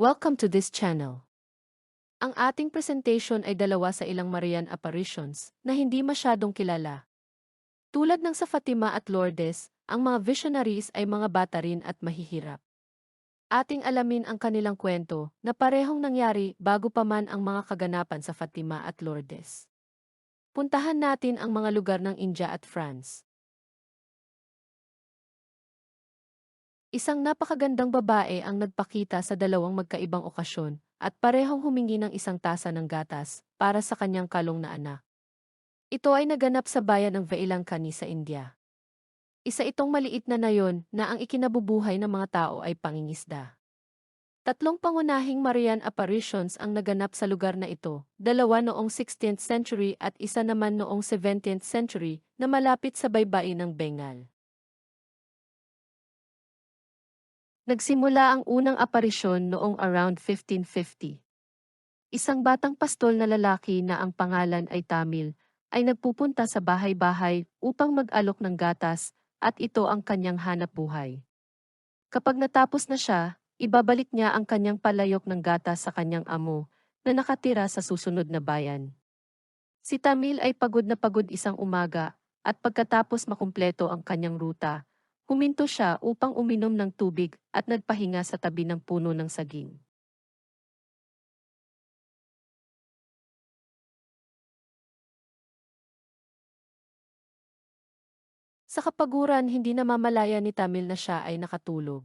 Welcome to this channel. Ang ating presentation ay dalawa sa ilang Marian apparitions na hindi masyadong kilala. Tulad ng sa Fatima at Lourdes, ang mga visionaries ay mga bata rin at mahihirap. Ating alamin ang kanilang kwento na parehong nangyari bago pa man ang mga kaganapan sa Fatima at Lourdes. Puntahan natin ang mga lugar ng India at France. Isang napakagandang babae ang nagpakita sa dalawang magkaibang okasyon at parehong humingi ng isang tasa ng gatas para sa kanyang kalong na anak. Ito ay naganap sa bayan ng Veilangkani sa India. Isa itong maliit na nayon na ang ikinabubuhay ng mga tao ay pangingisda. Tatlong pangunahing Marian apparitions ang naganap sa lugar na ito, dalawa noong 16th century at isa naman noong 17th century na malapit sa baybayin ng Bengal. Nagsimula ang unang aparisyon noong around 1550. Isang batang pastol na lalaki na ang pangalan ay Tamil ay nagpupunta sa bahay-bahay upang mag-alok ng gatas at ito ang kanyang hanap buhay. Kapag natapos na siya, ibabalik niya ang kanyang palayok ng gatas sa kanyang amo na nakatira sa susunod na bayan. Si Tamil ay pagod na pagod isang umaga at pagkatapos makumpleto ang kanyang ruta, Huminto siya upang uminom ng tubig at nagpahinga sa tabi ng puno ng saging. Sa kapaguran hindi namamalaya ni Tamil na siya ay nakatulog.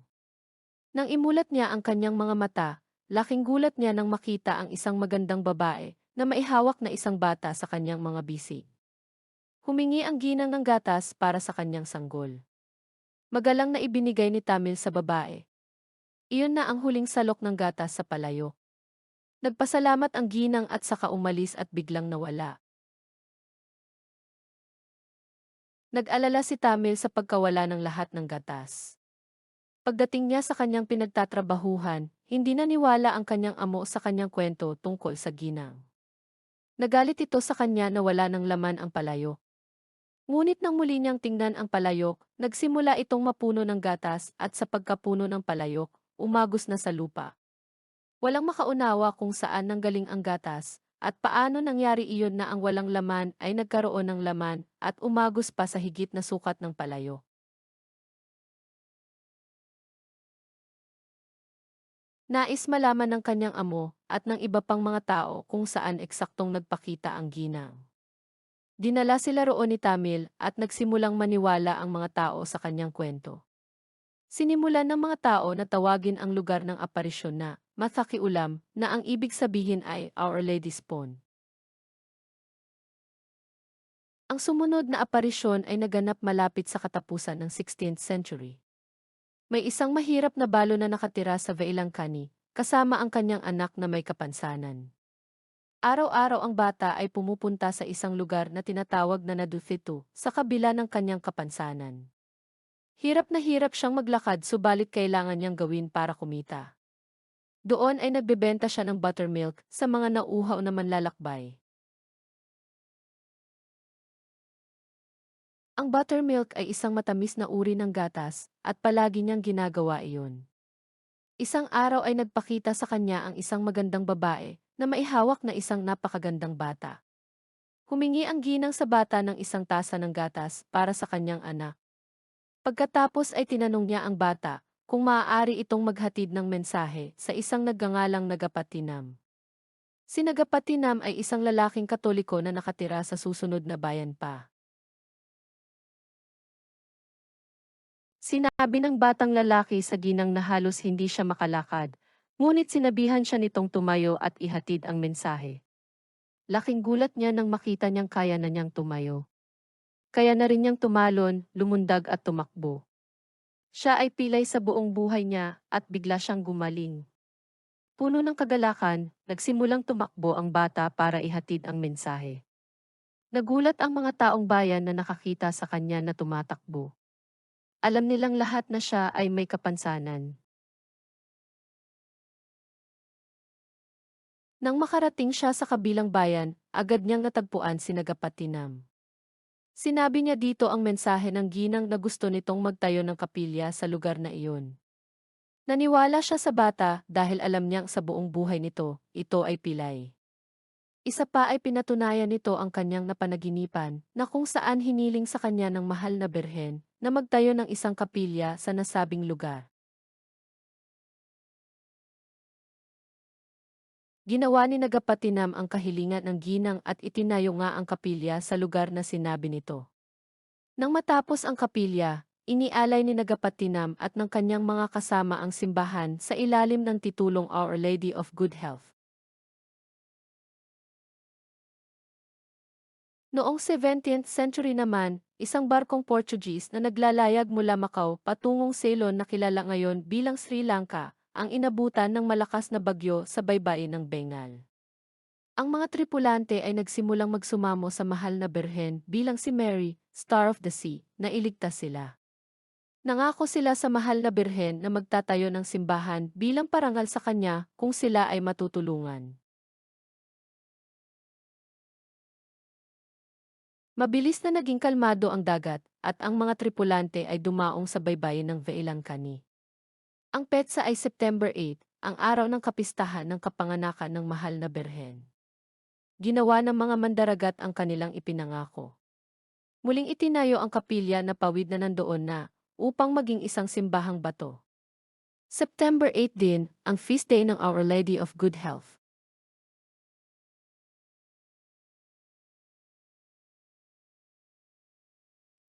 Nang imulat niya ang kanyang mga mata, laking gulat niya nang makita ang isang magandang babae na maihawak na isang bata sa kanyang mga bisig. Humingi ang ginang ng gatas para sa kanyang sanggol. Magalang na ibinigay ni Tamil sa babae. Iyon na ang huling salok ng gatas sa palayo. Nagpasalamat ang ginang at saka umalis at biglang nawala. Nag-alala si Tamil sa pagkawala ng lahat ng gatas. Pagdating niya sa kanyang pinagtatrabahuhan, hindi naniwala ang kanyang amo sa kanyang kwento tungkol sa ginang. Nagalit ito sa kanya na wala ng laman ang palayo. Ngunit nang muli niyang tingnan ang palayok, nagsimula itong mapuno ng gatas at sa pagkapuno ng palayok, umagos na sa lupa. Walang makaunawa kung saan nanggaling ang gatas, at paano nangyari iyon na ang walang laman ay nagkaroon ng laman at umagos pa sa higit na sukat ng palayo. Nais malaman ng kanyang amo at ng iba pang mga tao kung saan eksaktong nagpakita ang ginang. Dinala sila roon ni Tamil at nagsimulang maniwala ang mga tao sa kanyang kwento. Sinimulan ng mga tao na tawagin ang lugar ng aparisyon na Mathakiulam na ang ibig sabihin ay Our Lady's Pond. Ang sumunod na aparisyon ay naganap malapit sa katapusan ng 16th century. May isang mahirap na balo na nakatira sa Veilangkani, kasama ang kanyang anak na may kapansanan. Araw-araw ang bata ay pumupunta sa isang lugar na tinatawag na Naduthito sa kabila ng kanyang kapansanan. Hirap na hirap siyang maglakad subalit kailangan niyang gawin para kumita. Doon ay nagbebenta siya ng buttermilk sa mga nauhaw na manlalakbay. Ang buttermilk ay isang matamis na uri ng gatas at palagi niyang ginagawa iyon. Isang araw ay nagpakita sa kanya ang isang magandang babae na maihawak na isang napakagandang bata. Humingi ang ginang sa bata ng isang tasa ng gatas para sa kanyang anak. Pagkatapos ay tinanong niya ang bata kung maaari itong maghatid ng mensahe sa isang nagngangalang Nagapatinam. Si Nagapatinam ay isang lalaking katoliko na nakatira sa susunod na bayan pa. Sinabi ng batang lalaki sa ginang na halos hindi siya makalakad, ngunit sinabihan siya nitong tumayo at ihatid ang mensahe. Laking gulat niya nang makita niyang kaya na niyang tumayo. Kaya na rin niyang tumalon, lumundag at tumakbo. Siya ay pilay sa buong buhay niya at bigla siyang gumaling. Puno ng kagalakan, nagsimulang tumakbo ang bata para ihatid ang mensahe. Nagulat ang mga taong bayan na nakakita sa kanya na tumatakbo. Alam nilang lahat na siya ay may kapansanan. Nang makarating siya sa kabilang bayan, agad niyang natagpuan si Nagapatinam. Sinabi niya dito ang mensahe ng ginang na gusto nitong magtayo ng kapilya sa lugar na iyon. Naniwala siya sa bata dahil alam niyang sa buong buhay nito, ito ay pilay. Isa pa ay pinatunayan nito ang kanyang napanaginipan na kung saan hiniling sa kanya ng mahal na berhen na magtayo ng isang kapilya sa nasabing lugar. Ginawa ni Nagapatinam ang kahilingan ng ginang at itinayo nga ang kapilya sa lugar na sinabi nito. Nang matapos ang kapilya, inialay ni Nagapatinam at ng kanyang mga kasama ang simbahan sa ilalim ng titulong Our Lady of Good Health. Noong 17th century naman, isang barkong Portuguese na naglalayag mula Macau patungong Ceylon na kilala ngayon bilang Sri Lanka, ang inabutan ng malakas na bagyo sa baybayin ng Bengal. Ang mga tripulante ay nagsimulang magsumamo sa mahal na berhen bilang si Mary, Star of the Sea, na iligtas sila. Nangako sila sa mahal na berhen na magtatayo ng simbahan bilang parangal sa kanya kung sila ay matutulungan. Mabilis na naging kalmado ang dagat at ang mga tripulante ay dumaong sa baybayin ng Veelankani. Ang petsa ay September 8, ang araw ng kapistahan ng kapanganakan ng mahal na berhen. Ginawa ng mga mandaragat ang kanilang ipinangako. Muling itinayo ang kapilya na pawid na nandoon na, upang maging isang simbahang bato. September 8 din, ang feast day ng Our Lady of Good Health.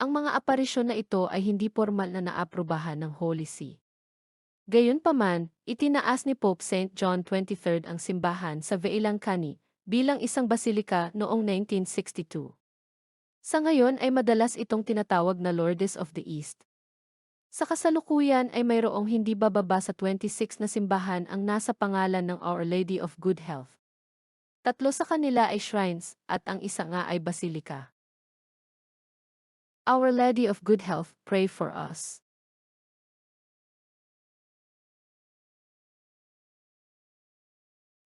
Ang mga aparisyon na ito ay hindi formal na naaprubahan ng Holy See. Gayunpaman, itinaas ni Pope St. John XXIII ang simbahan sa Veelankani bilang isang basilika noong 1962. Sa ngayon ay madalas itong tinatawag na Lourdes of the East. Sa kasalukuyan ay mayroong hindi bababa sa 26 na simbahan ang nasa pangalan ng Our Lady of Good Health. Tatlo sa kanila ay shrines at ang isa nga ay basilika. Our Lady of Good Health, pray for us.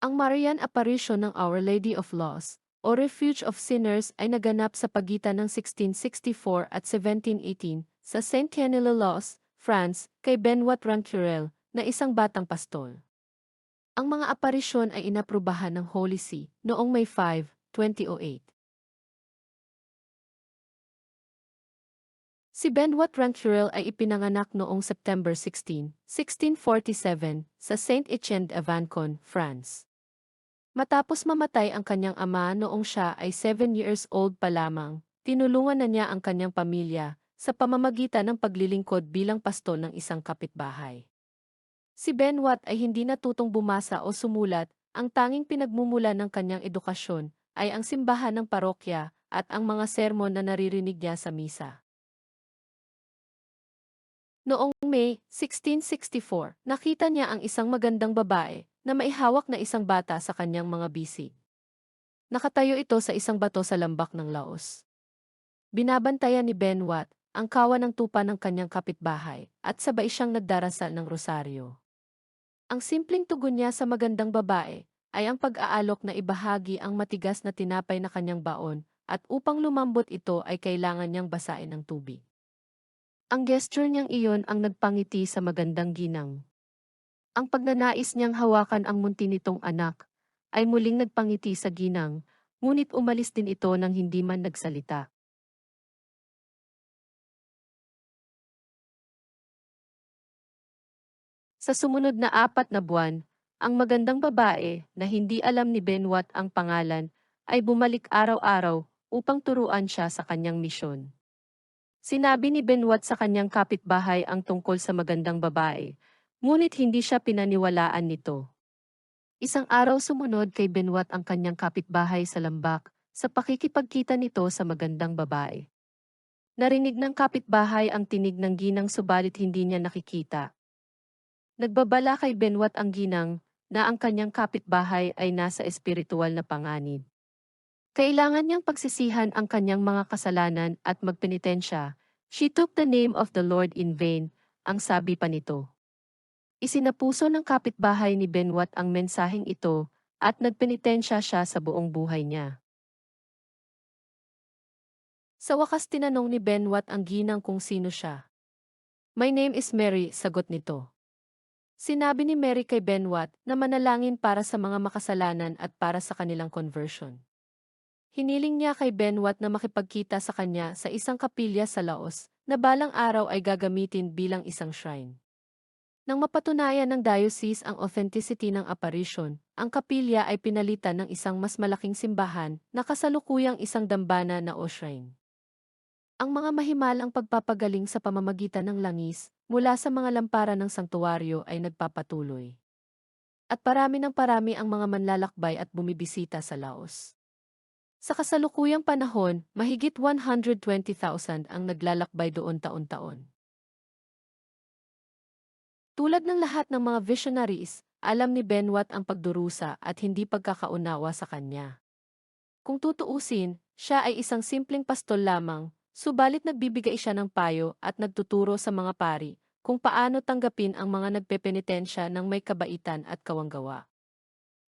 Ang Marian Apparition ng Our Lady of Loss, o Refuge of Sinners ay naganap sa pagitan ng 1664 at 1718 sa Saint Kennelie-Loss, France, kay Benoit Rancurel, na isang batang pastol. Ang mga aparisyon ay inaprubahan ng Holy See noong May 5, 2008. Si Benoit Rancurel ay ipinanganak noong September 16, 1647 sa Saint Etienne d'Avancon, France. Matapos mamatay ang kanyang ama noong siya ay 7 years old pa lamang, tinulungan na niya ang kanyang pamilya sa pamamagitan ng paglilingkod bilang pastol ng isang kapitbahay. Si Benwat ay hindi natutong bumasa o sumulat, ang tanging pinagmumula ng kanyang edukasyon ay ang simbahan ng parokya at ang mga sermon na naririnig niya sa misa. Noong May 1664, nakita niya ang isang magandang babae na maihawak na isang bata sa kanyang mga bisig. Nakatayo ito sa isang bato sa lambak ng Laos. Binabantayan ni Ben Watt ang kawa ng tupa ng kanyang kapitbahay at sabay siyang nagdarasal ng rosaryo. Ang simpleng tugon niya sa magandang babae ay ang pag-aalok na ibahagi ang matigas na tinapay na kanyang baon at upang lumambot ito ay kailangan niyang basain ng tubig. Ang gesture niyang iyon ang nagpangiti sa magandang ginang. Ang pagnanais niyang hawakan ang munti nitong anak, ay muling nagpangiti sa ginang, ngunit umalis din ito nang hindi man nagsalita. Sa sumunod na apat na buwan, ang magandang babae na hindi alam ni Benwat ang pangalan ay bumalik araw-araw upang turuan siya sa kanyang misyon. Sinabi ni Benwat sa kanyang kapitbahay ang tungkol sa magandang babae Ngunit hindi siya pinaniwalaan nito. Isang araw sumunod kay Benwat ang kanyang kapitbahay sa lambak sa pakikipagkita nito sa magandang babae. Narinig ng kapitbahay ang tinig ng ginang subalit hindi niya nakikita. Nagbabala kay Benwat ang ginang na ang kanyang kapitbahay ay nasa espiritual na panganib. Kailangan niyang pagsisihan ang kanyang mga kasalanan at magpenitensya. She took the name of the Lord in vain, ang sabi pa nito. Isinapuso ng kapitbahay ni Benwat ang mensaheng ito at nagpenitensya siya sa buong buhay niya. Sa wakas tinanong ni Benwat ang ginang kung sino siya. My name is Mary, sagot nito. Sinabi ni Mary kay Benwat na manalangin para sa mga makasalanan at para sa kanilang conversion. Hiniling niya kay Benwat na makipagkita sa kanya sa isang kapilya sa Laos na balang araw ay gagamitin bilang isang shrine. Nang mapatunayan ng diocese ang authenticity ng apparition, ang kapilya ay pinalitan ng isang mas malaking simbahan na kasalukuyang isang dambana na o shrine. Ang mga mahimalang pagpapagaling sa pamamagitan ng langis mula sa mga lampara ng sanktuaryo ay nagpapatuloy. At parami ng parami ang mga manlalakbay at bumibisita sa Laos. Sa kasalukuyang panahon, mahigit 120,000 ang naglalakbay doon taon-taon. Tulad ng lahat ng mga visionaries, alam ni Benwat ang pagdurusa at hindi pagkakaunawa sa kanya. Kung tutuusin, siya ay isang simpleng pastol lamang, subalit nagbibigay siya ng payo at nagtuturo sa mga pari kung paano tanggapin ang mga nagpepenitensya ng may kabaitan at kawanggawa.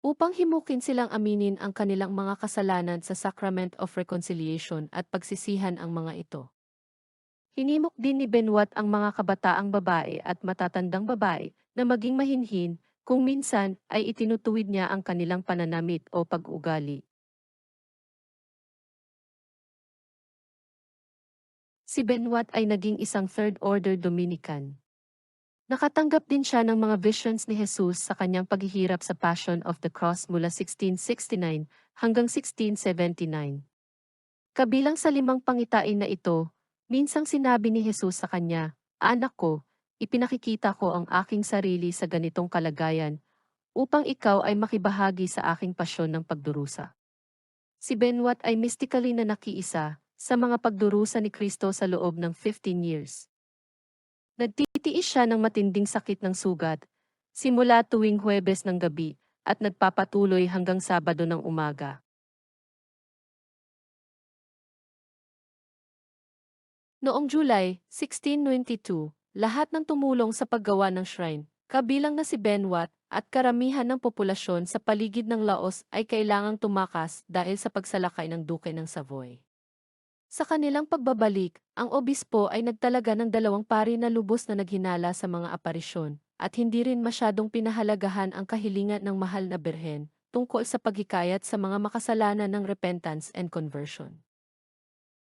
Upang himukin silang aminin ang kanilang mga kasalanan sa Sacrament of Reconciliation at pagsisihan ang mga ito. Hinimok din ni Benwat ang mga kabataang babae at matatandang babae na maging mahinhin kung minsan ay itinutuwid niya ang kanilang pananamit o pag-ugali. Si Benwat ay naging isang third-order Dominican. Nakatanggap din siya ng mga visions ni Jesus sa kanyang paghihirap sa Passion of the Cross mula 1669 hanggang 1679. Kabilang sa limang pangitain na ito, Minsang sinabi ni Jesus sa kanya, Anak ko, ipinakikita ko ang aking sarili sa ganitong kalagayan, upang ikaw ay makibahagi sa aking pasyon ng pagdurusa. Si Benwat ay mystically na nakiisa sa mga pagdurusa ni Kristo sa loob ng 15 years. Nagtitiis siya ng matinding sakit ng sugat, simula tuwing Huwebes ng gabi, at nagpapatuloy hanggang Sabado ng umaga. Noong July 1692, lahat ng tumulong sa paggawa ng shrine, kabilang na si Benwat at karamihan ng populasyon sa paligid ng Laos ay kailangang tumakas dahil sa pagsalakay ng Duke ng Savoy. Sa kanilang pagbabalik, ang obispo ay nagtalaga ng dalawang pari na lubos na naghinala sa mga aparisyon, at hindi rin masyadong pinahalagahan ang kahilingan ng mahal na berhen tungkol sa paghikayat sa mga makasalanan ng repentance and conversion.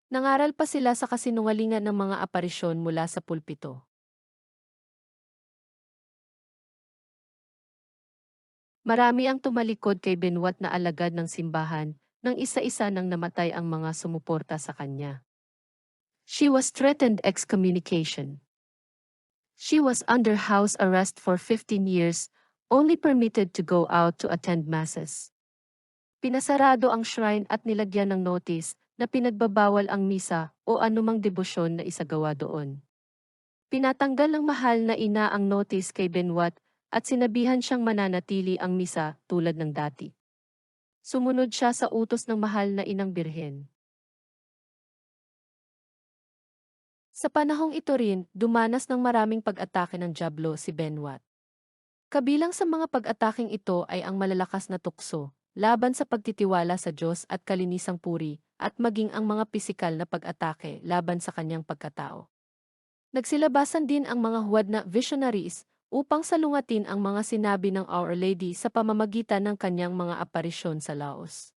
Nangaral pa sila sa kasinungalingan ng mga aparisyon mula sa pulpito. Marami ang tumalikod kay Benwat na alagad ng simbahan, nang isa-isa nang namatay ang mga sumuporta sa kanya. She was threatened excommunication. She was under house arrest for 15 years, only permitted to go out to attend masses. Pinasarado ang shrine at nilagyan ng notice na pinagbabawal ang misa o anumang debosyon na isagawa doon. Pinatanggal ng mahal na ina ang notice kay Benwat at sinabihan siyang mananatili ang misa tulad ng dati. Sumunod siya sa utos ng mahal na inang birhen. Sa panahong ito rin, dumanas ng maraming pag-atake ng Diablo si Benwat. Kabilang sa mga pag-ataking ito ay ang malalakas na tukso, laban sa pagtitiwala sa Diyos at kalinisang puri, at maging ang mga pisikal na pag-atake laban sa kanyang pagkatao. Nagsilabasan din ang mga huwad na visionaries upang salungatin ang mga sinabi ng Our Lady sa pamamagitan ng kanyang mga aparisyon sa Laos.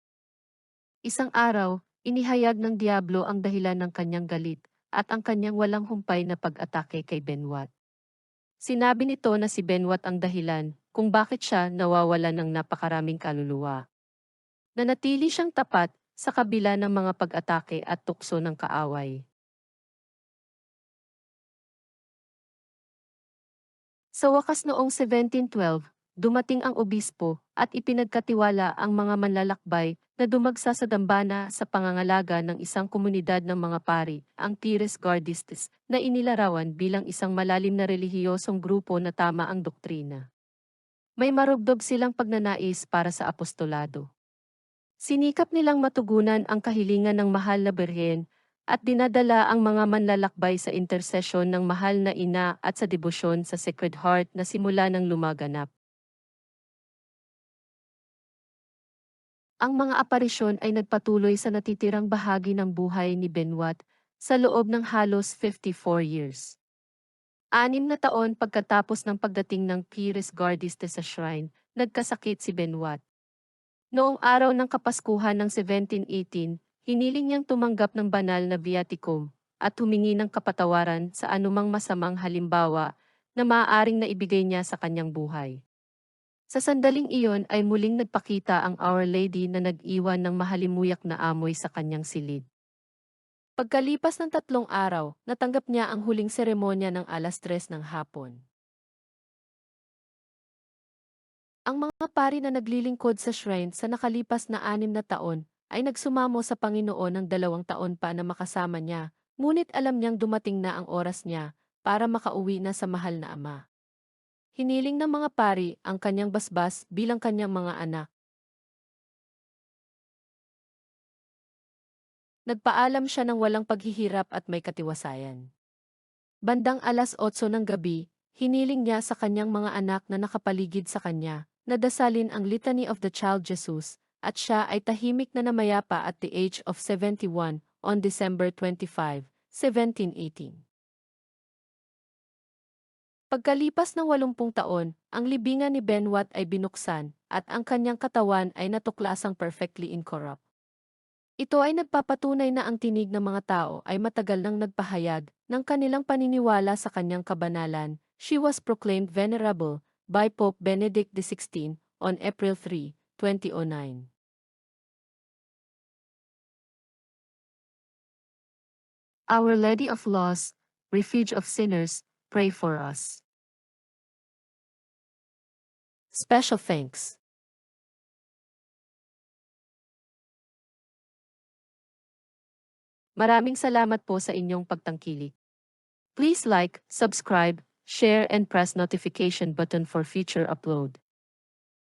Isang araw, inihayag ng Diablo ang dahilan ng kanyang galit at ang kanyang walang humpay na pag-atake kay Benwat. Sinabi nito na si Benwat ang dahilan kung bakit siya nawawala ng napakaraming kaluluwa. Nanatili siyang tapat sa kabila ng mga pag-atake at tukso ng kaaway. Sa wakas noong 1712, dumating ang obispo at ipinagkatiwala ang mga manlalakbay na dumagsa sa dambana sa pangangalaga ng isang komunidad ng mga pari, ang Tires Gardistes, na inilarawan bilang isang malalim na relihiyosong grupo na tama ang doktrina. May marugdog silang pagnanais para sa apostolado. Sinikap nilang matugunan ang kahilingan ng mahal na berhen at dinadala ang mga manlalakbay sa intersesyon ng mahal na ina at sa debosyon sa Sacred Heart na simula ng lumaganap. Ang mga aparisyon ay nagpatuloy sa natitirang bahagi ng buhay ni Benwat sa loob ng halos 54 years. Anim na taon pagkatapos ng pagdating ng Pires Gardiste sa shrine, nagkasakit si Benoit. Noong araw ng Kapaskuhan ng 1718, hiniling niyang tumanggap ng banal na viaticum at humingi ng kapatawaran sa anumang masamang halimbawa na maaaring naibigay niya sa kanyang buhay. Sa sandaling iyon ay muling nagpakita ang Our Lady na nag-iwan ng mahalimuyak na amoy sa kanyang silid. Pagkalipas ng tatlong araw, natanggap niya ang huling seremonya ng alas tres ng hapon. Ang mga pari na naglilingkod sa shrine sa nakalipas na anim na taon ay nagsumamo sa Panginoon ng dalawang taon pa na makasama niya, ngunit alam niyang dumating na ang oras niya para makauwi na sa mahal na ama. Hiniling ng mga pari ang kanyang basbas bilang kanyang mga anak Nagpaalam siya ng walang paghihirap at may katiwasayan. Bandang alas 8 ng gabi, hiniling niya sa kanyang mga anak na nakapaligid sa kanya, na dasalin ang Litany of the Child Jesus, at siya ay tahimik na namayapa at the age of 71 on December 25, 1718. Pagkalipas ng 80 taon, ang libingan ni Benwat ay binuksan, at ang kanyang katawan ay natuklasang perfectly incorrupt. Ito ay nagpapatunay na ang tinig ng mga tao ay matagal nang nagpahayag ng kanilang paniniwala sa kanyang kabanalan. She was proclaimed venerable by Pope Benedict XVI on April 3, 2009. Our Lady of Loss, Refuge of Sinners, pray for us. Special thanks. Maraming salamat po sa inyong pagtangkilik. Please like, subscribe, share and press notification button for future upload.